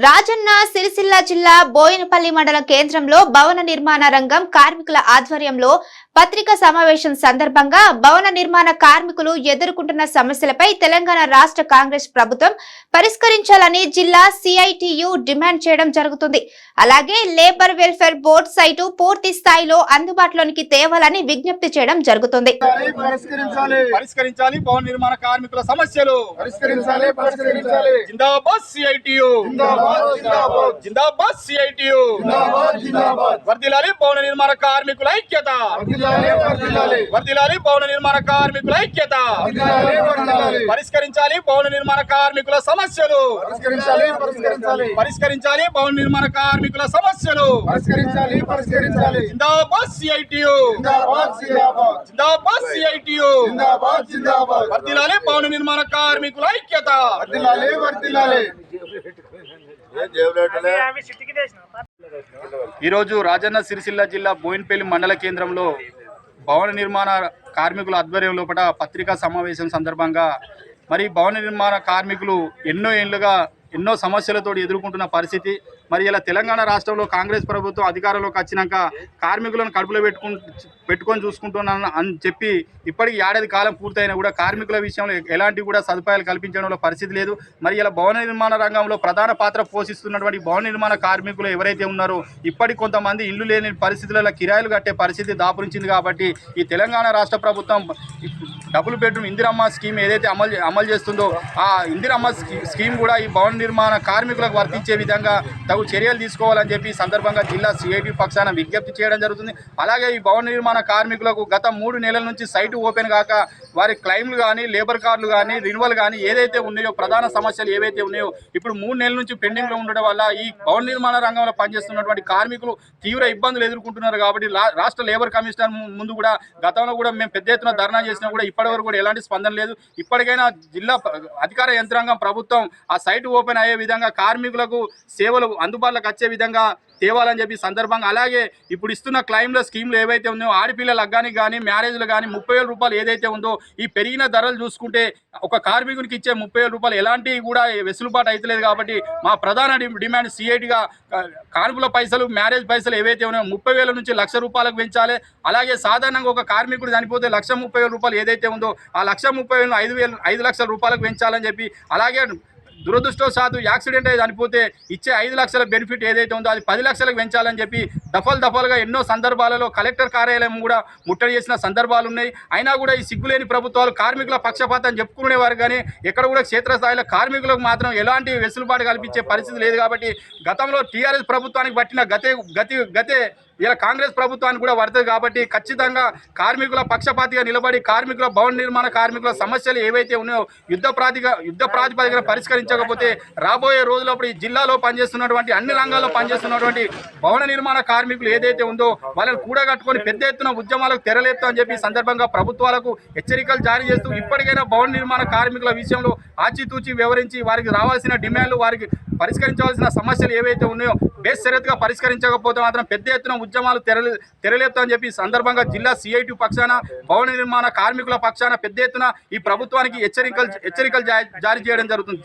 రాజన్న సిరిసిల్ల జిల్లా బోయినపల్లి మండల కేంద్రంలో భవన నిర్మాణ రంగం కార్మికుల ఆధ్వర్యంలో పత్రికా సమావేశం సందర్భంగా భవన నిర్మాణ కార్మికులు ఎదుర్కొంటున్న సమస్యలపై తెలంగాణ రాష్ట్ర కాంగ్రెస్ ప్రభుత్వం పరిష్కరించాలని జిల్లా సిఐటియు డిమాండ్ చేయడం జరుగుతుంది. అలాగే లేబర్ వెల్ఫేర్ బోర్డు సైటు పూర్తి స్థాయిలో అందుబాటులోనికి తేవాలని విజ్ఞప్తి చేయడం జరుగుతుంది. పరిష్కరించాలి. పరిష్కరించాలి భవన నిర్మాణ కార్మికుల సమస్యలు. పరిష్కరించాలి పరిష్కరించాలి. జిందాబాద్ సిఐటియు. జిందాబాద్ జిందాబాద్. జిందాబాద్ సిఐటియు. జిందాబాద్ జిందాబాద్. వర్దిలాలి భవన నిర్మాణ కార్మికుల ఐక్యత. వర్దిలాలి భవన నిర్మాణ కార్మికుల ఐక్యత. పరిష్కరించాలి భవన నిర్మాణ కార్మికుల సమస్యలు. పరిష్కరించాలి భవన నిర్మాణ కార్మికుల సమస్యలు. పరిష్కరించాలి పరిష్కరించాలి. జిందాబాద్ సిఐటియు. జిందాబాద్ జిందాబాద్. జిందాబాద్ సిఐటియు. జిందాబాద్ జిందాబాద్. వర్దిలాలి భవన నిర్మాణ కార్మికుల ఐక్యత. ఈరోజు రాజన్న సిరిసిల్ల జిల్లా బోయిన్పల్లి మండల కేంద్రంలో భవన నిర్మాణ కార్మికుల ఆధ్వర్యం లోపల పత్రికా సమావేశం సందర్భంగా మరి భవన నిర్మాణ కార్మికులు ఎన్నో ఏళ్ళుగా ఎన్నో సమస్యలతో ఎదుర్కొంటున్న పరిస్థితి. మరి ఇలా తెలంగాణ రాష్ట్రంలో కాంగ్రెస్ ప్రభుత్వం అధికారంలోకి వచ్చినాక కార్మికులను కడుపులో పెట్టుకు పెట్టుకొని చూసుకుంటున్నాను అని చెప్పి ఇప్పటికి ఏడాది కాలం పూర్తయినా కూడా కార్మికుల విషయంలో ఎలాంటి కూడా సదుపాయాలు కల్పించడంలో పరిస్థితి లేదు. మరి ఇలా భవన నిర్మాణ రంగంలో ప్రధాన పాత్ర పోషిస్తున్నటువంటి భవన నిర్మాణ కార్మికులు ఎవరైతే ఉన్నారో ఇప్పటికి కొంతమంది ఇల్లు లేని పరిస్థితులలో కిరాయిలు కట్టే పరిస్థితి దాపురించింది కాబట్టి ఈ తెలంగాణ రాష్ట్ర ప్రభుత్వం డబుల్ బెడ్రూమ్ ఇందిరమ్మ స్కీమ్ ఏదైతే అమలు అమలు చేస్తుందో ఆ ఇందిరమ్మ స్కీమ్ కూడా ఈ భవన నిర్మాణ కార్మికులకు వర్తించే విధంగా తగు చర్యలు తీసుకోవాలని చెప్పి సందర్భంగా జిల్లా సిఐటి పక్షాన విజ్ఞప్తి చేయడం జరుగుతుంది. అలాగే ఈ భవన నిర్మాణ కార్మికులకు గత మూడు నెలల నుంచి సైటు ఓపెన్ కాక వారి క్లైమ్లు కానీ లేబర్ కార్డులు కానీ రిన్యువల్ కానీ ఏదైతే ఉన్నాయో ప్రధాన సమస్యలు ఏవైతే ఉన్నాయో ఇప్పుడు మూడు నెలల నుంచి పెండింగ్లో ఉండడం వల్ల ఈ భవన నిర్మాణ రంగంలో పనిచేస్తున్నటువంటి కార్మికులు తీవ్ర ఇబ్బందులు ఎదుర్కొంటున్నారు కాబట్టి రాష్ట్ర లేబర్ కమిషనర్ ముందు కూడా గతంలో కూడా మేము పెద్ద ఎత్తున ధర్నా చేసినా కూడా ఇప్పటివరకు కూడా ఎలాంటి స్పందన లేదు. ఇప్పటికైనా జిల్లా అధికార యంత్రాంగం ప్రభుత్వం ఆ సైట్ ఓపెన్ అయ్యే విధంగా కార్మికులకు సేవలు అందుబాటులోకి వచ్చే విధంగా తేవాలని చెప్పి సందర్భంగా అలాగే ఇప్పుడు ఇస్తున్న క్లైమ్ల స్కీమ్లు ఏవైతే ఉన్నాయో ఆడపిల్లల లగ్గానికి కానీ మ్యారేజ్లు కానీ ముప్పై వేల రూపాయలు ఏదైతే ఉందో ఈ పెరిగిన ధరలు చూసుకుంటే ఒక కార్మికునికి ఇచ్చే ముప్పై వేల రూపాయలు ఎలాంటి కూడా వెసులుబాటు అవుతలేదు కాబట్టి మా ప్రధాన డిమాండ్ సిఐటిగా కార్మికుల పైసలు మ్యారేజ్ పైసలు ఏవైతే ఉన్నాయో ముప్పై వేల నుంచి లక్ష రూపాయలకు పెంచాలి. అలాగే సాధారణంగా ఒక కార్మికుడు చనిపోతే లక్ష ముప్పై వేల రూపాయలు ఏదైతే ఉందో ఆ లక్ష ముప్పై వేలు ఐదు వేలు ఐదు లక్షల రూపాయలకు పెంచాలని చెప్పి అలాగే దురదృష్టవశాత్తు యాక్సిడెంట్ అయి చనిపోతే ఇచ్చే ఐదు లక్షల బెనిఫిట్ ఏదైతే ఉందో అది పది లక్షలకు పెంచాలని చెప్పి దఫలు దఫలుగా ఎన్నో సందర్భాలలో కలెక్టర్ కార్యాలయం కూడా ముట్టడి చేసిన సందర్భాలు ఉన్నాయి. అయినా కూడా ఈ సిగ్గులేని ప్రభుత్వాలు కార్మికుల పక్షపాతం చెప్పుకునేవారు కానీ ఎక్కడ కూడా క్షేత్రస్థాయిలో కార్మికులకు మాత్రం ఎలాంటి వెసులుబాటు కల్పించే పరిస్థితి లేదు కాబట్టి గతంలో టీఆర్ఎస్ ప్రభుత్వానికి పట్టిన గతే గతి గతే ఇలా కాంగ్రెస్ ప్రభుత్వానికి కూడా పడుతుంది కాబట్టి ఖచ్చితంగా కార్మికుల పక్షపాతిగా నిలబడి కార్మికుల భవన నిర్మాణ కార్మికుల సమస్యలు ఏవైతే ఉన్నాయో యుద్ధ ప్రాతిక యుద్ధ ప్రాతిపదికన పరిష్కరించకపోతే రాబోయే రోజులప్పుడు ఈ జిల్లాలో పనిచేస్తున్నటువంటి అన్ని రంగాల్లో పనిచేస్తున్నటువంటి భవన నిర్మాణ కార్మికులు ఏదైతే ఉందో వాళ్ళని కూడగట్టుకొని పెద్ద ఎత్తున ఉద్యమాలకు తెరలేదు అని చెప్పి సందర్భంగా ప్రభుత్వాలకు హెచ్చరికలు జారీ చేస్తూ ఇప్పటికైనా భవన నిర్మాణ కార్మికుల విషయంలో ఆచితూచి వివరించి వారికి రావాల్సిన డిమాండ్లు వారికి పరిష్కరించవలసిన సమస్యలు ఏవైతే ఉన్నాయో బేషరతుగా పరిష్కరించకపోతే మాత్రం పెద్ద ఎత్తున ఉద్యమాలు తెరలే తెరలేపుతామని చెప్పి సందర్భంగా జిల్లా సిఐటి పక్షాన భవన నిర్మాణ కార్మికుల పక్షాన పెద్ద ఎత్తున ఈ ప్రభుత్వానికి హెచ్చరికలు హెచ్చరికలు జారీ చేయడం జరుగుతుంది.